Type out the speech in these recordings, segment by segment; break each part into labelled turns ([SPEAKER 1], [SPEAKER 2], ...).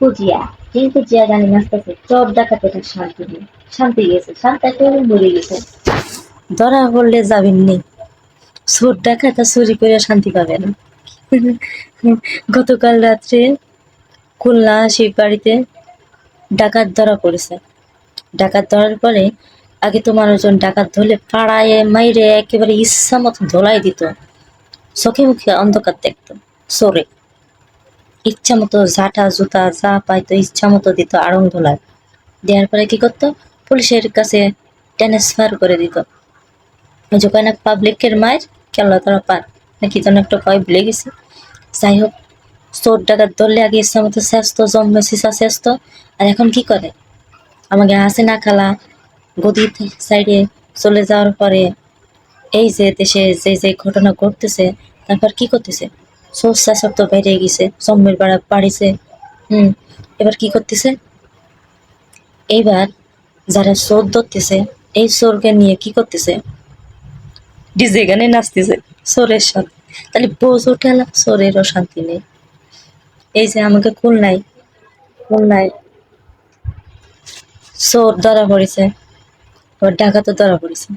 [SPEAKER 1] কুজিয়া কিন্তু জিয়া গানে নাচতেছে চোর ডাকাতে তার শান্তি নেই শান্তি গেছে, শান্তি একেবারে মরে গেছে।
[SPEAKER 2] ধরা পড়লে যাবেন নেই চোর ডাকাতা চুরি করে শান্তি পাবে না। গতকাল রাত্রে খুলনা শিব বাড়িতে ডাকাত ধরা পড়েছে। ডাকাত ধরার পরে আগে তো মানুষজন ডাকাত ধরলে পাড়ায় মাইরে একেবারে ইচ্ছা মতো ধোলাই দিত। চোখে মুখে অন্ধকার দেখতো। চোরে। ইচ্ছা মতো ঝাঁটা, জুতা, যা পাইতো ইচ্ছা মতো দিত আড়ং ধোলায় দেওয়ার পরে কি করতো? পুলিশের কাছে ট্রান্সফার করে দিত। ওই যে কয় না পাবলিকের মায়ের কেলা তারা পার নাকি যেন একটা কয় ভুলে গেছি। যাই হোক, চোর ডাকাত ধরলে আগে ইচ্ছা মতো স্বাস্থ্য জন্মে সিসা স্বাস্থ্য আর এখন কি করে? আমাকে হাসে না খালা, গদি সাইডে চলে যাওয়ার পরে এই যে দেশে যে যে ঘটনা ঘটতেছে, তারপর কি করতেছে? সোর শাসক তো বেড়ে গেছে জন্মের বাড়া বাড়িছে। হুম, এবার কি করতেছে? এইবার যারা চোর ধরতেছে, এই চোরকে নিয়ে কি করতেছে? ডিজে গানে নাচতেছে চোরের সাথে। তাহলে বোঝ না চোরেরও শান্তি নেই। এই যে আমাকে খুলনায় খুলনায় চোর ধরা পড়েছে ওর ডাকাতও ধরা পড়েছে।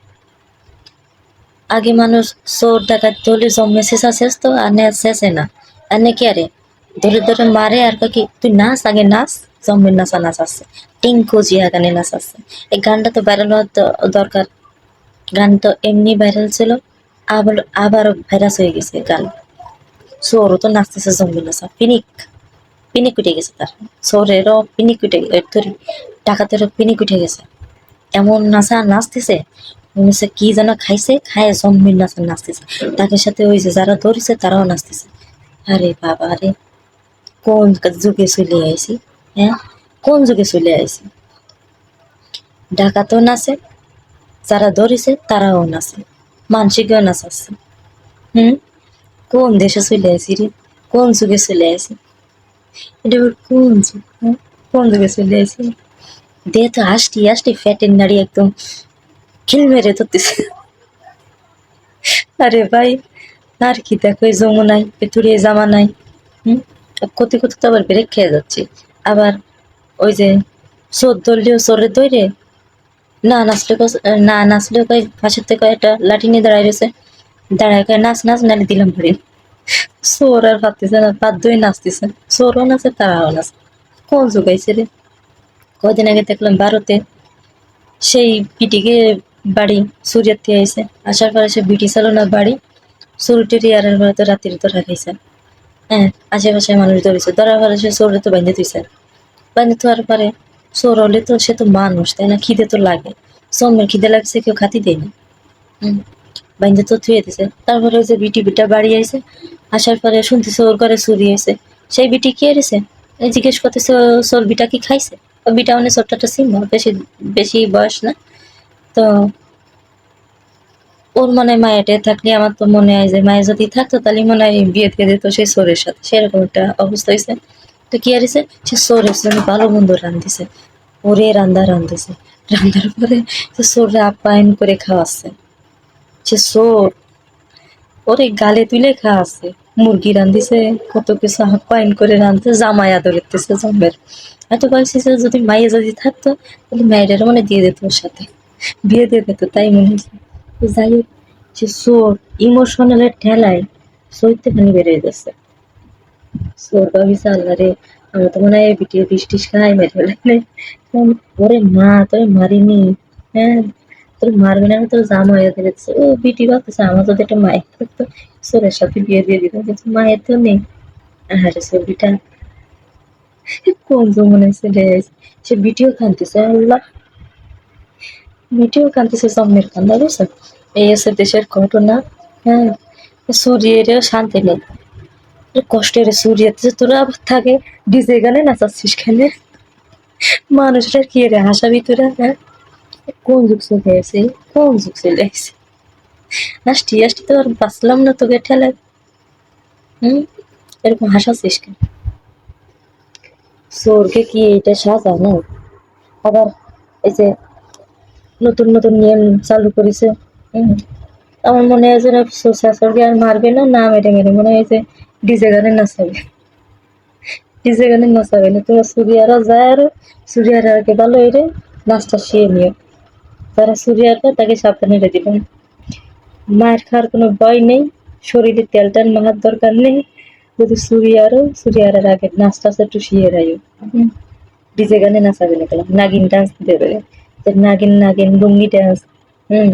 [SPEAKER 2] আগে মানুষ চোর ডাকাত ধরলে জন্মে শেষা শেষ তো, আর নে শেষে না। আর নে কে আরে, ধরে ধরে মারে আর কি, তুই নাচ, আগে নাচ জন্মের নাচা, নাচ আসছে টিঙ্কু জিয়া গানে নাচ আসছে এই গানটা তো ভাইরাল হওয়ার দরকার। গান তো এমনি ভাইরাল ছিল, আবার, আবারও ভাইরাস হয়ে গেছে গান। চোরও তো নাচতেছে জম্বি নাচা। পিনিক পিনিক উঠে গেছে তার। চোরেরও পিনিক উঠে গেছে ধরি, ডাকাতেরও পিনিক উঠে গেছে। এমন নাচা, নাচতেছে মনে কি যেন খাইছে? খায় জম্বির নাচা নাচতেছে। তাকে সাথে ওই যে যারা ধরেছে তারাও নাচতেছে। আরে বাবা আরে কোন যুগে চলে আইছি হ্যাঁ? কোন যুগে চলে আইছি? ডাকাতও নাচে, যারা ধরেছে, তারাও নাচে। মানসিকও নাচাচ্ছে। হুম? কোন দেশে চলে আইছি রে? কোন যুগে চলে আইছি? এটা কোন যুগ হ্যাঁ? কোন যুগে চলে আইছি? দে তো হাসটি হাসটি ফ্যাটের নাড়ি একদম। খিল মেরে ধরতেছে। আরে ভাই, আর কি দেখো, এই জমু নাই পেতুরে জামা নাই হুম কোথায় কোথায় তো আবার ব্রেক খেয়ে যাচ্ছে। আবার ওই যে চোর ধরলেও চোরের দইরে না নাচলে না নাচলেও কয়, পাশের থেকে একটা লাঠি নিয়ে দাঁড়ায় রয়েছে। দাঁড়ায় কয়, নাচ নাচ, নালে দিলাম ভরে চোর আর ভাবতেছে না বাধ্যই নাচতেছে। চোরও নাচে, তারাও নাচে। কোন যুগাইছে রে? কদিন আগে দেখলাম ভারতে সেই পিটিকে বাড়ি সুরিয়ার থেকে আইসে আসার পরে সে বিটি চালানোর বাড়ি চুরুটের ইয়ারের ঘরে তো রাত্রি তো রাখাইছে হ্যাঁ আশেপাশে মানুষ ধরেছে। ধরার পরে সে চোরে তো বাইন্ধে দিয়েছে বাইন্ধে থাকার পরে চোর হলে তো সে তো মানুষ, তাই না? খিদে তো লাগে। সোমের খিদে লাগছে, কেউ খাতি দেয়নি হুম বাইন্ধে তো থুয়ে দিছে। তারপরে ওই যে বিটি বিটা বাড়ি আইছে। আসার পরে শুনতেছে ওর ঘরে চুরি হয়েছে সেই বিটি কি এসেছে জিজ্ঞেস করতেছে ওর বিটা কি খাইছে? বিটা মানে ছোট্টটা সিম বেশি বেশি বয়স না? তো ওর মনে হয় মায়েটে থাকলে আমার তো মনে হয় যে মায়ে যদি থাকতো, তাহলে মনে হয় বিয়ে দিয়ে দিত সেই সোরের সাথে। সেরকম একটা অবস্থা হয়েছে। তো কি আর সে সোরের জন্য ভালো মন্দ রান্ধতেছে ওরে রান্দা রান্ধতেছে রান্নার পরে সে সোরে আপ্যায়ন করে খাওয়াচ্ছে। সে সোর ওরে গালে তুলে খাওয়াচ্ছে। মুরগি রান্ধিছে, কত কিছু আপ্যায়ন করে রাঁধতে জামাই আদর করতেছে জমের এত বয়সে যদি মায়ে যদি থাকতো, তাহলে মায়ের মানে দিয়ে দিত ওর সাথে। বিয়ে দিয়ে দিত তাই মনে হয়েছে তো যাই হোক, সে সোর ইমোশনালের ঠেলায় সইতে পানি বেড়ে গেছে। সোর ভাবিছে, আল্লাহ রে, আমরা তো মনে হয় বিটির বিষ টিস খাই, মেরে ফেলে ওরে মা, তোরে মারিনি? হ্যাঁ তোর মারবে না, আমি তোর জামা হয়ে দিয়েছে ও বিটি ভাবতেছে, আমার যদি একটা মায়ের থাকতো সোরের সাথে বিয়ে দিয়ে দিতাম কিন্তু মায়ের তো নেই। আরে ছবিটা কোন জমনে সে বিটিও কানতেছে আল্লাহ কানতেছে জন্মের কান্দা বুঝছ? এই হচ্ছে দেশের ঘটনা হ্যাঁ? সূর্যেরও শান্তি নেই। কষ্টের সূর্যতে তোরা থাকে, ডিজে গানে নাচাচ্ছিস খেলে মানুষের কি রে হাসা ভিতরে হ্যাঁ? কোন যুগ চলে কোন যুগ চলে আসে হাসটি হাসটি তো আর বাঁচলাম না তোকে ঠেলে হুম? এরকম হাসাচ্ছিস কেন? সোরকে কি এটা সাজা না আবার এই যে নতুন নতুন নিয়ম চালু করেছে। আমার মনে হয় যেন শাশুড়কে আর মারবে না না মেরে মেরে। মনে হয় যে ডিজে গানে নাচাবে। ডিজে গানে নাচাবে না তোমার সুরিয়ারা যায় আর সুরিয়ারা আগে ভালো এরে নাচটা শিয়ে নিও তারা সুরিয়ারটা তাকে সাবধানে রেখে দিবেন মায়ের খাওয়ার কোনো ভয় নেই, শরীরে তেল টান মাহার দরকার নেই। যদি সুরিয়ারও, সুরিয়ারের আগে নাচটা একটু শিয়ে রাইও ডিজে গানে নাচাবে না গেলাম নাগিন ডান্স দেবে। নাগিন নাগিন লুঙ্গি ডান্স হুম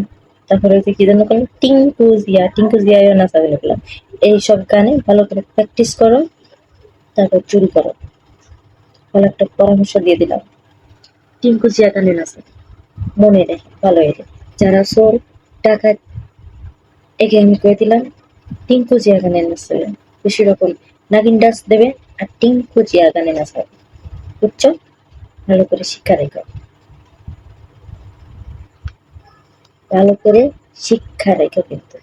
[SPEAKER 2] তারপরে যে কি যেন করল টিঙ্কু জিয়া টিঙ্কু জিয়াও নাচাবে না গেলাম এইসব গানে ভালো করে প্র্যাকটিস করো তারপর চুরি করো। ভালো একটা পরামর্শ দিয়ে দিলাম। টিঙ্কু জিয়া গানে নাচে মনে রেখে ভালো এলে যারা চোর টাকা একে আমি করে দিলাম টিঙ্কু জিয়া গানে নাচবে বেশি রকম নাগিন ডান্স দেবে আর টিঙ্কু জিয়া গানে নাচাবে বুঝছ? ভালো করে শিক্ষা রেখো। ভালো করে শিক্ষা রেখে কিন্তু